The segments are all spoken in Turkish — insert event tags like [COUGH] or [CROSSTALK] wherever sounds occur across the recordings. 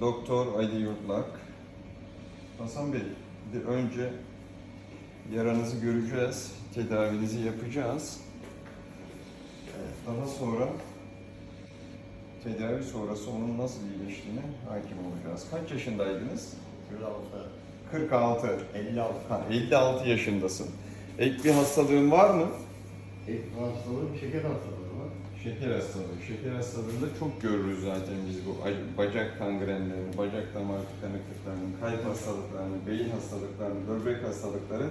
Doktor Ali Yurtlak. Hasan Bey, bir önce yaranızı göreceğiz, tedavinizi yapacağız. Daha sonra tedavi sonrası onun nasıl iyileştiğine hakim olacağız. Kaç yaşındaydınız? 46, 46. 56. Ha, 56 yaşındasın. Ek bir hastalığın var mı? İlk hastalığım şeker hastalığı. Şeker hastalığı. Şeker hastalığında çok görürüz zaten biz bu bacak kangrenlerini, bacak damar tıkanıklıklarını, kalp hastalıklarını, beyin hastalıklarını, böbrek hastalıkları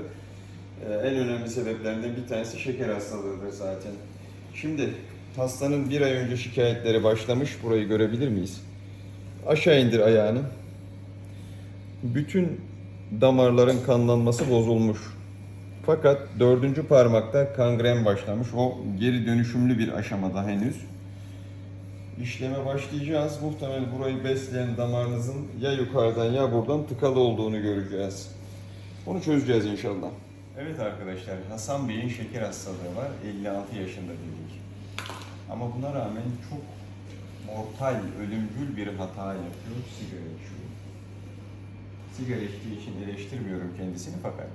e, en önemli sebeplerinden bir tanesi şeker hastalığıdır zaten. Şimdi hastanın bir ay önce şikayetleri başlamış. Burayı görebilir miyiz? Aşağı indir ayağını. Bütün damarların kanlanması bozulmuş. Fakat dördüncü parmakta kangren başlamış. O geri dönüşümlü bir aşamada henüz. İşleme başlayacağız. Muhtemelen burayı besleyen damarınızın ya yukarıdan ya buradan tıkalı olduğunu göreceğiz. Onu çözeceğiz inşallah. Evet arkadaşlar, Hasan Bey'in şeker hastalığı var. 56 yaşında dedik. Ama buna rağmen çok mortal, ölümcül bir hata yapıyor. Sigara içiyor. Sigara içtiği için eleştirmiyorum kendisini fakat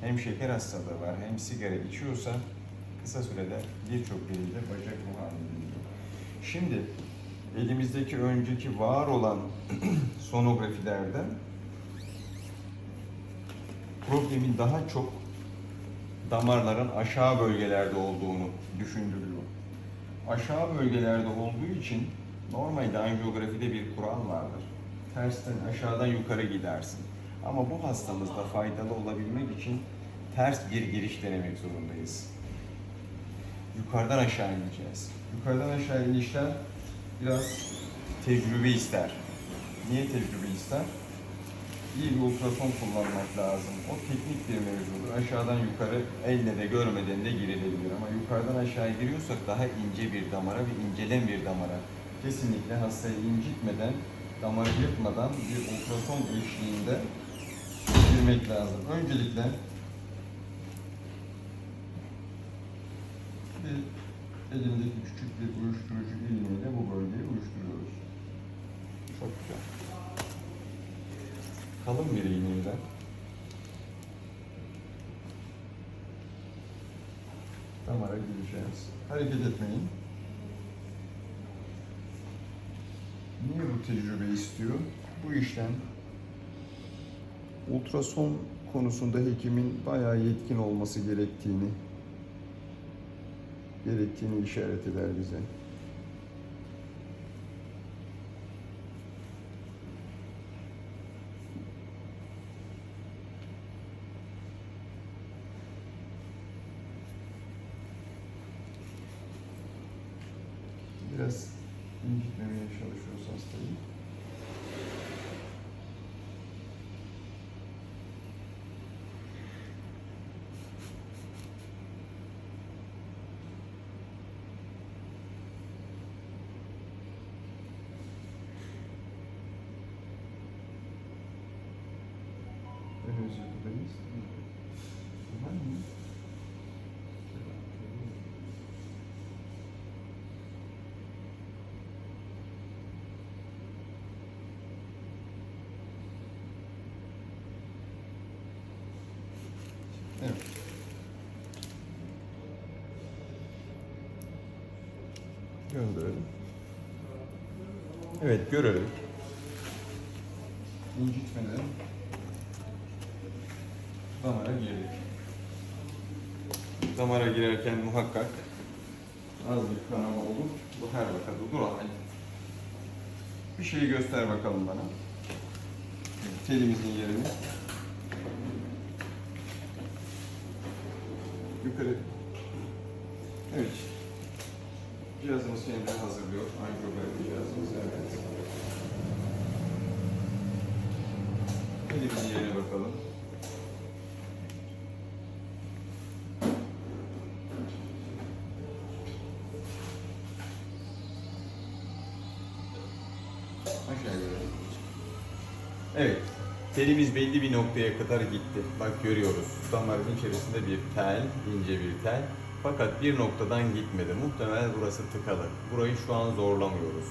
hem şeker hastalığı var hem sigara içiyorsa kısa sürede birçok yerinde bacak bu haline. Şimdi elimizdeki önceki var olan [CLEARS THROAT] sonografilerde problemin daha çok damarların aşağı bölgelerde olduğunu düşündürüyor. Aşağı bölgelerde olduğu için normalde angiyografide bir kural vardır. Tersten aşağıdan yukarı gidersin. Ama bu hastamızda faydalı olabilmek için ters bir giriş denemek zorundayız. Yukarıdan aşağı ineceğiz. Yukarıdan aşağı inişler biraz tecrübe ister. Niye tecrübe ister? İyi bir ultrason kullanmak lazım. O teknik bir mevzudur. Aşağıdan yukarı elle de görmeden de girilebilir. Ama yukarıdan aşağı giriyorsak daha ince bir damara ve incelen bir damara. Kesinlikle hastayı incitmeden, damarı yırtmadan bir ultrason eşliğinde girmek lazım. Öncelikle bir elimdeki küçük bir uyuşturucu iğneyle bu bölgeyi uyuşturuyoruz. Çok güzel. Kalın bir iğneyle damara gireceğiz. Hareket etmeyin. Niye bu tecrübe istiyor? Bu işlem ultrason konusunda hekimin bayağı yetkin olması gerektiğini gerektiğini işaret eder bize. Biraz incitmemeye çalışıyoruz hastayı. Henüz yapıdayız. Var mı? Evet. Gönderelim. Evet, görerek incitmeden damara girdik. Damara girerken muhakkak az bir kanama olur. Bu her vakada dur abi. Bir şeyi göster bakalım bana. Telimizin yerini. Yukarı. Evet. Cihazımız kendini hazırlıyor. Angiyografi cihazımız evet. Elimizin yerine bakalım. Aşağı görelim. Evet. Telimiz belli bir noktaya kadar gitti. Bak görüyoruz. Damarın içerisinde bir tel, ince bir tel. Fakat bir noktadan gitmedi. Muhtemelen burası tıkalı. Burayı şu an zorlamıyoruz.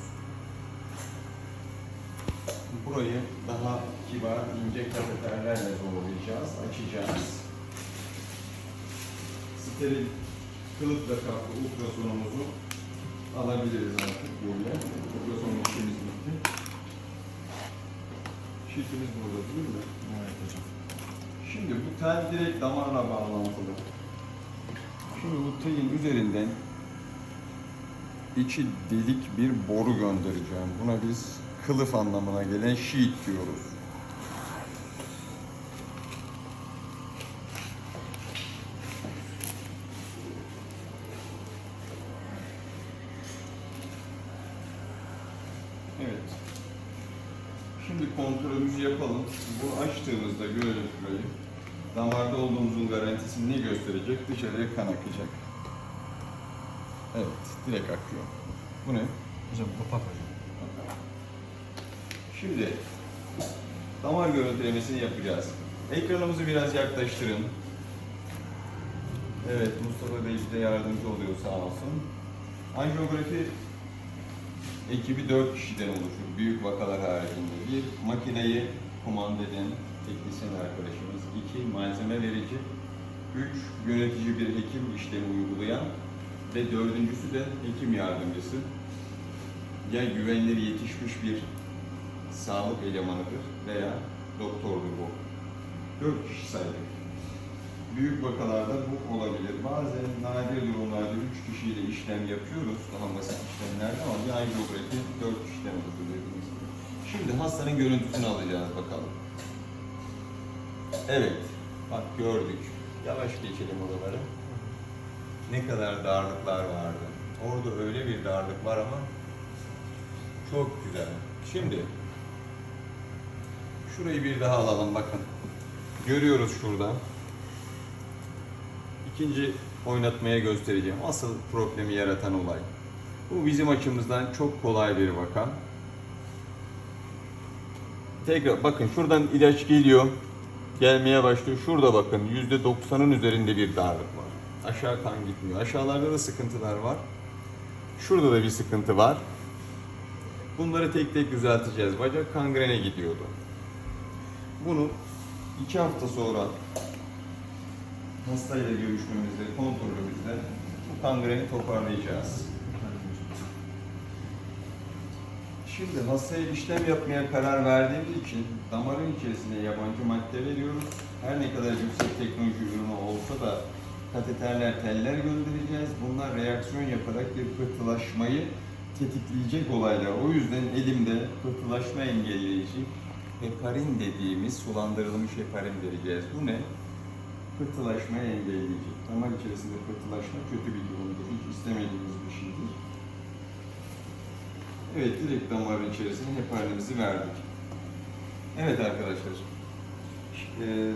burayı daha kibar, ince kateterlerle doğrayacağız, açacağız. Steril kılıfla kaplı ultrasonumuzu alabiliriz artık böyle. Ultrason işimiz bitti. Şişimiz burada değil mi? Evet hocam. Şimdi bu tel direkt damarla bağlantılı. Şimdi bu telin üzerinden içi delik bir boru göndereceğim. Buna biz kılıf anlamına gelen sheet diyoruz. Evet. Şimdi kontrolümüzü yapalım. Bunu açtığımızda görelim şurayı. Damarda ne gösterecek? Dışarıya kan akacak. Evet, direkt akıyor. Bu ne? Hocam kapak hocam. Şimdi damar görüntülemesini yapacağız. Ekranımızı biraz yaklaştırın. Evet, Mustafa Bey bize yardımcı oluyor sağ olsun. Anjiyografi ekibi 4 kişiden oluşur. Büyük vakalar haricinde. Bir, makineyi kumanda eden teknisyen arkadaşımız. iki malzeme verici. Üç, yönetici bir hekim işlemi uygulayan. Ve dördüncüsü de hekim yardımcısı. Ya güvenilir yetişmiş bir sağlık elemanıdır veya doktordur bu. Dört kişi saydık. Büyük vakalarda bu olabilir. Bazen nadir durumlarda üç kişiyle işlem yapıyoruz. Daha basit işlemlerde ama bir anjiyografi dört kişiden gibi. Şimdi hastanın görüntüsünü alacağız bakalım. Evet, bak gördük. Yavaş geçelim oraları. Ne kadar darlıklar vardı. Orada öyle bir darlık var ama çok güzel. Şimdi şurayı bir daha alalım bakın. Görüyoruz şurada. İkinci oynatmaya göstereceğim. Asıl problemi yaratan olay. Bu bizim açımızdan çok kolay bir vaka. Tekrar bakın şuradan ilaç geliyor. Gelmeye başlıyor. Şurada bakın %90'ın üzerinde bir darlık var. Aşağı kan gitmiyor. Aşağılarda da sıkıntılar var. Şurada da bir sıkıntı var. Bunları tek tek düzelteceğiz. Bacak kangrene gidiyordu. Bunu iki hafta sonra hastayla görüşmemizde, kontrolümüzde bu kangreni toparlayacağız. Şimdi hastaya işlem yapmaya karar verdiğimiz için damarın içerisine yabancı madde veriyoruz. Her ne kadar yüksek teknoloji ürünü olsa da kateterler, teller göndereceğiz. Bunlar reaksiyon yaparak bir pıhtılaşmayı tetikleyecek olaylar. O yüzden elimde pıhtılaşma engelleyici heparin dediğimiz sulandırılmış heparin vereceğiz. Bu ne? Pıhtılaşmayı engelleyecek. Damar içerisinde pıhtılaşma kötü bir durumdur. Hiç istemediğimiz bir şeydir. Evet, direkt damarın içerisine heparinimizi verdik. Evet arkadaşlar. Eee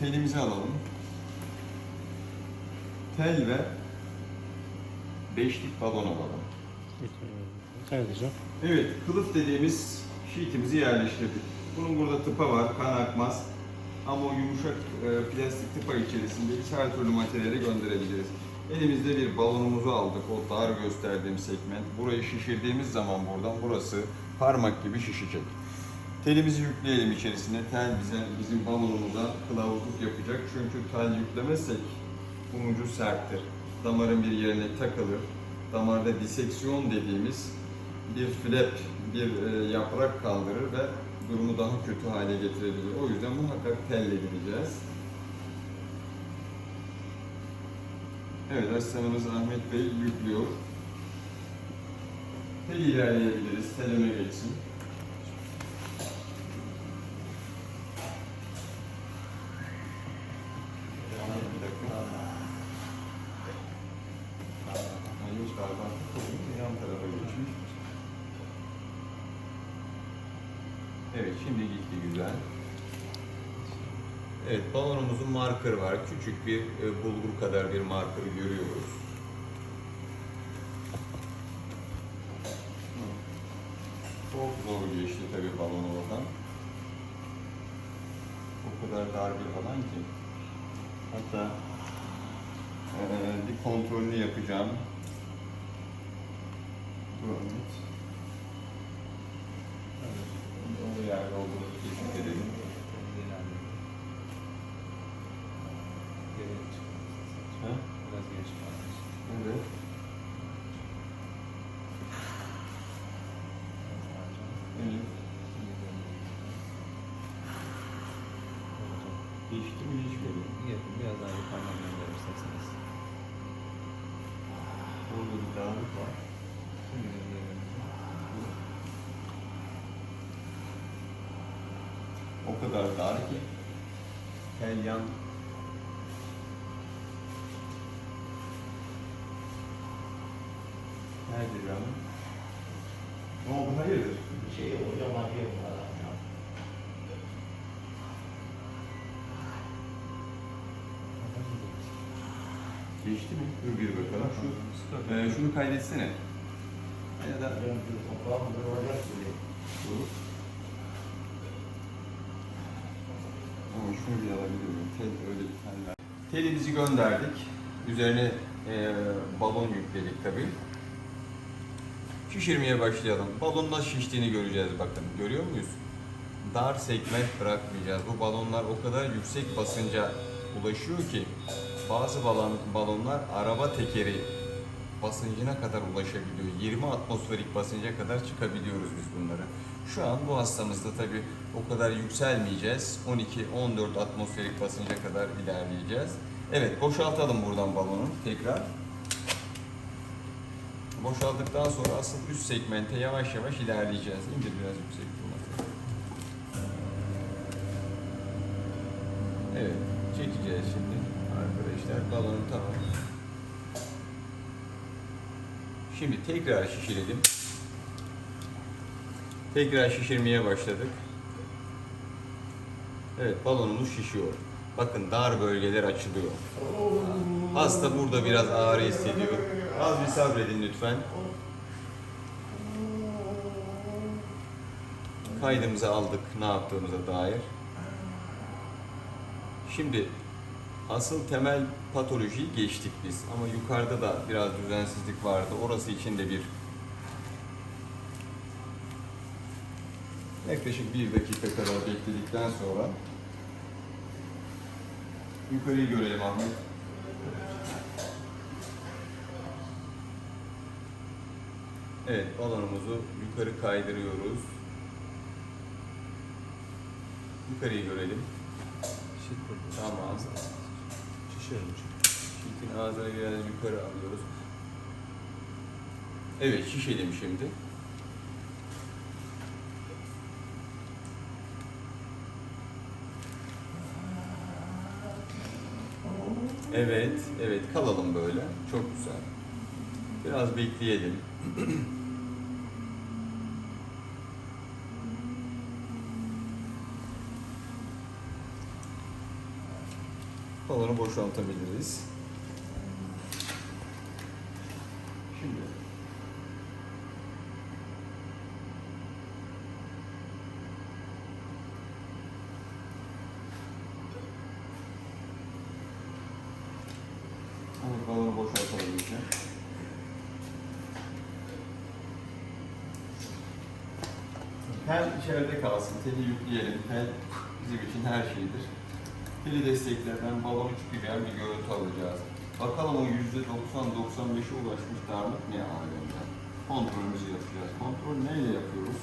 telimizi alalım. Tel ve beşlik balon alalım. Evet hocam. Evet, kılıf dediğimiz şiitimizi yerleştirdik. Bunun burada tıpa var, kan akmaz. Ama o yumuşak e, plastik tıpa içerisinde her türlü materyali gönderebiliriz. Elimizde bir balonumuzu aldık, o dar gösterdiğim segment. Burayı şişirdiğimiz zaman buradan burası parmak gibi şişecek. Telimizi yükleyelim içerisine. Tel bize, bizim balonumuza kılavuzluk yapacak. Çünkü tel yüklemezsek bunun serttir. Damarın bir yerine takılır. Damarda diseksiyon dediğimiz bir flap, bir e, yaprak kaldırır ve durumu daha kötü hale getirebilir. O yüzden muhakkak telle gideceğiz. Evet, asistanımız Ahmet Bey yüklüyor. Tel ilerleyebiliriz, tel öne geçsin. Evet, şimdi gitti güzel. Evet, balonumuzun marker var. Küçük bir e, bulgur kadar bir marker görüyoruz. Çok zor geçti tabii balon oradan. O kadar dar bir alan ki. Hatta e, bir kontrolünü yapacağım. Dur. Evet. var. O kadar dar ki tel yan Neredir ya? Ne oldu hayırdır? Şey hocam acıyor bu adam ya. Geçti mi? Dur bir bakalım. Şu, e, şunu kaydetsene. Ya da. Olur. Ama şunu bir alabilir miyim? Tel öyle bir teller. Telimizi gönderdik. Üzerine e, balon yükledik tabii. Şişirmeye başlayalım. Balon nasıl şiştiğini göreceğiz bakın. Görüyor muyuz? Dar segment bırakmayacağız. Bu balonlar o kadar yüksek basınca ulaşıyor ki bazı balon, balonlar araba tekeri basıncına kadar ulaşabiliyor. 20 atmosferik basınca kadar çıkabiliyoruz biz bunları. Şu an bu hastamızda tabii o kadar yükselmeyeceğiz. 12-14 atmosferik basınca kadar ilerleyeceğiz. Evet boşaltalım buradan balonu tekrar. Boşaldıktan sonra asıl üst segmente yavaş yavaş ilerleyeceğiz. İndir biraz yüksek bulmak. Evet çekeceğiz şimdi arkadaşlar. Balonu tamam. Şimdi tekrar şişirelim. Tekrar şişirmeye başladık. Evet balonumuz şişiyor. Bakın dar bölgeler açılıyor. Hasta burada biraz ağrı hissediyor. Az bir sabredin lütfen. Kaydımızı aldık ne yaptığımıza dair. Şimdi asıl temel patolojiyi geçtik biz ama yukarıda da biraz düzensizlik vardı. Orası için de bir yaklaşık bir dakika kadar bekledikten sonra yukarıyı görelim Ahmet. Evet, balonumuzu yukarı kaydırıyoruz. Yukarıyı görelim. Tamam. Şişiyorum. Şitin ağzını biraz yukarı alıyoruz. Evet, şişelim şimdi. Evet, evet kalalım böyle. Çok güzel. Biraz bekleyelim. [CLEARS THROAT] Balonu boşaltabiliriz. Şimdi Evet, balonu. Tel içeride kalsın, teli yükleyelim. Tel bizim için her şeydir. Teli desteklerden balonu çıkacağı bir görüntü alacağız. Bakalım o %90-95'e ulaşmış darlık ne alemde? Kontrolümüzü yapacağız. Kontrol neyle yapıyoruz?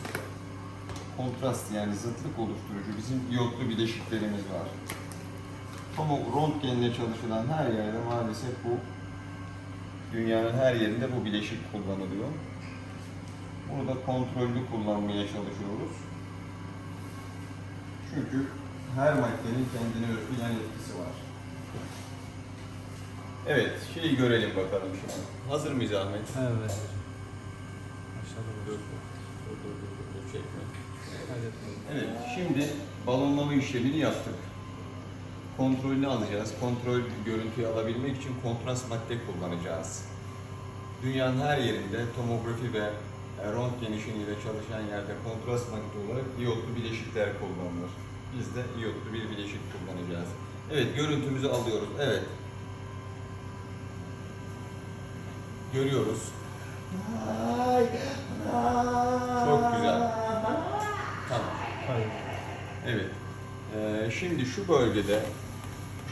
Kontrast yani zıtlık oluşturucu bizim iyotlu bileşiklerimiz var. Tomo röntgenle çalışılan her yerde maalesef bu dünyanın her yerinde bu bileşik kullanılıyor. Bunu da kontrollü kullanmaya çalışıyoruz. Çünkü her maddenin kendine özgü yan etkisi var. Evet, şeyi görelim bakalım şimdi. Hazır mıyız Ahmet? Evet. Aşağıda Dur, dur. dur, dur, dur, çekme. Evet, şimdi balonlama işlemini yaptık. Kontrolünü alacağız. Kontrol görüntüyü alabilmek için kontrast madde kullanacağız. Dünyanın her yerinde tomografi ve röntgen işiniyle çalışan yerde kontrast madde olarak iyotlu bileşikler kullanılır. Biz de iyotlu bir bileşik kullanacağız. Evet, görüntümüzü alıyoruz. Evet. Görüyoruz. Çok güzel. Tamam. Hayır. Evet. Ee, şimdi şu bölgede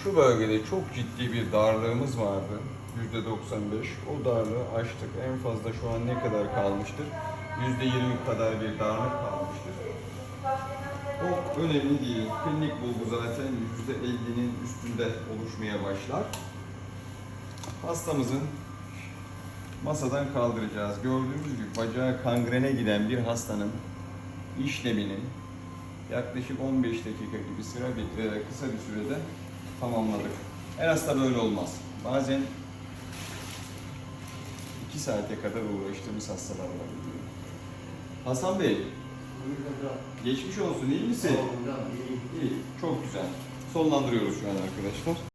şu bölgede çok ciddi bir darlığımız vardı. %95. O darlığı aştık. En fazla şu an ne kadar kalmıştır? %20 kadar bir darlık kalmıştır. O önemli değil. Klinik bulgu zaten %50'nin üstünde oluşmaya başlar. Hastamızın masadan kaldıracağız. Gördüğünüz gibi bacağı kangrene giden bir hastanın işlemini yaklaşık 15 dakika gibi sıra bir, kısa bir sürede tamamladık. Her hasta böyle olmaz. Bazen 2 saate kadar uğraştığımız hastalar var. Hasan Bey. Geçmiş olsun iyi misin? Hocam. iyi. İyi, çok güzel. Sonlandırıyoruz şu an arkadaşlar.